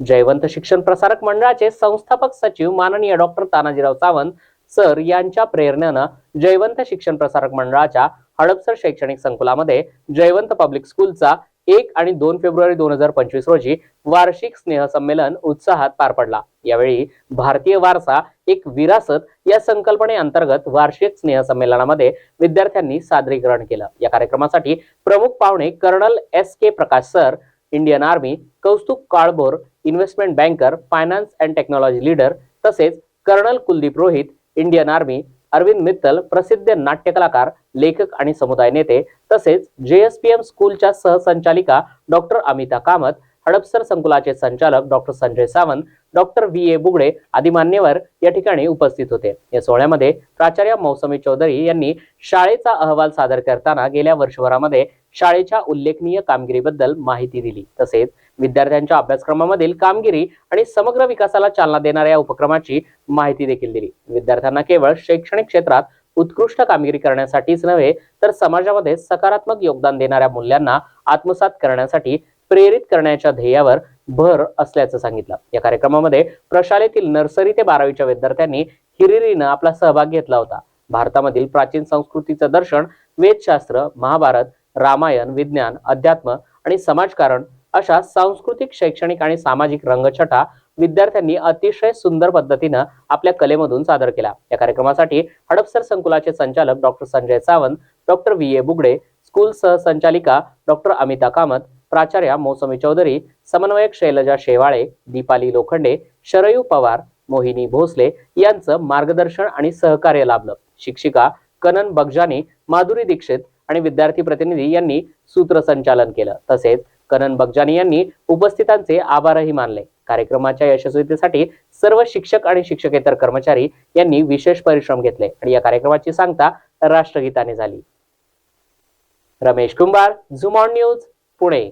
जयवंत शिक्षण प्रसारक मंडळाचे संस्थापक सचिव माननीय डॉक्टर तानाजीराव सावंत सर यांच्या प्रेरणेनं जयवंत शिक्षण प्रसारक मंडळाच्या हडपसर शैक्षणिक संकुलामध्ये जयवंत पब्लिक स्कूलचा एक आणि दोन फेब्रुवारी दोन हजार पंचवीस रोजी वार्षिक स्नेहसंमेलन उत्साहात पार पडला. यावेळी भारतीय वारसा एक विरासत या संकल्पनेअंतर्गत वार्षिक स्नेहसंमेलनामध्ये विद्यार्थ्यांनी सादरीकरण केलं. या कार्यक्रमासाठी प्रमुख पाहुणे colonel S K Prakash sir Indian army Kaustubh Kalbhor investment banker finance and technology leader तसेच colonel Kuldeep Rohit Indian army Arvind Mittal प्रसिद्ध नाट्य कलाकार लेखक आणि समुदाय नेते तसेच जेएसपीएम स्कूलच्या सहसंचालिका डॉक्टर अमिता कामत हडपसर संकुलाचे संचालक doctor Sanjay Sawant doctor V. A. Bugade आदी मान्यवर या ठिकाणी उपस्थित होते. या सोहळ्यामध्ये प्राचार्य मौसमी चौधरी यांनी शाळेचा अहवाल सादर करताना गेल्या वर्षभरामध्ये शाळेच्या उल्लेखनीय कामगिरीबद्दल माहिती दिली. तसेच विद्यार्थ्यांच्या अभ्यासक्रमामधील कामगिरी आणि समग्र विकासाला चालना देणाऱ्या या उपक्रमाची माहिती देखील दिली. विद्यार्थ्यांना केवळ शैक्षणिक क्षेत्रात उत्कृष्ट कामगिरी करण्यासाठीच नव्हे तर समाजामध्ये सकारात्मक योगदान देणाऱ्या मूल्यांना आत्मसात करण्यासाठी प्रेरित करण्याच्या ध्येयावर भर असल्याचं सांगितलं. या कार्यक्रमामध्ये प्रशालेतील नर्सरी ते बारावीच्या विद्यार्थ्यांनी हिरिरीनं आपला सहभाग घेतला होता. भारतामधील प्राचीन संस्कृतीचं दर्शन वेदशास्त्र महाभारत रामायण विज्ञान अध्यात्म आणि समाजकारण अशा सांस्कृतिक शैक्षणिक आणि सामाजिक रंगछटा विद्यार्थ्यांनी अतिशय सुंदर पद्धतीनं आपल्या कलेमधून सादर केला. या कार्यक्रमासाठी हडपसर संकुलाचे संचालक doctor Sanjay Sawant doctor V. A. Bugade school सहसंचालिका doctor Amita Kamat प्राचार्या मौसमी चौधरी समन्वयक शैलजा शेवाळे दीपाली लोखंडे शरयू पवार मोहिनी भोसले यांचं मार्गदर्शन आणि सहकार्य लाभलं. शिक्षिका कनन बगजानी माधुरी दीक्षित आणि विद्यार्थी प्रतिनिधी यांनी सूत्रसंचालन केलं. तसेच कनन बगजानी यांनी उपस्थितांचे आभारही मानले. कार्यक्रमाच्या यशस्वीतेसाठी सर्व शिक्षक आणि शिक्षकेतर कर्मचारी यांनी विशेष परिश्रम घेतले आणि या कार्यक्रमाची सांगता राष्ट्रगीताने झाली. रमेश कुंभार झुमॉन न्यूज पुणे.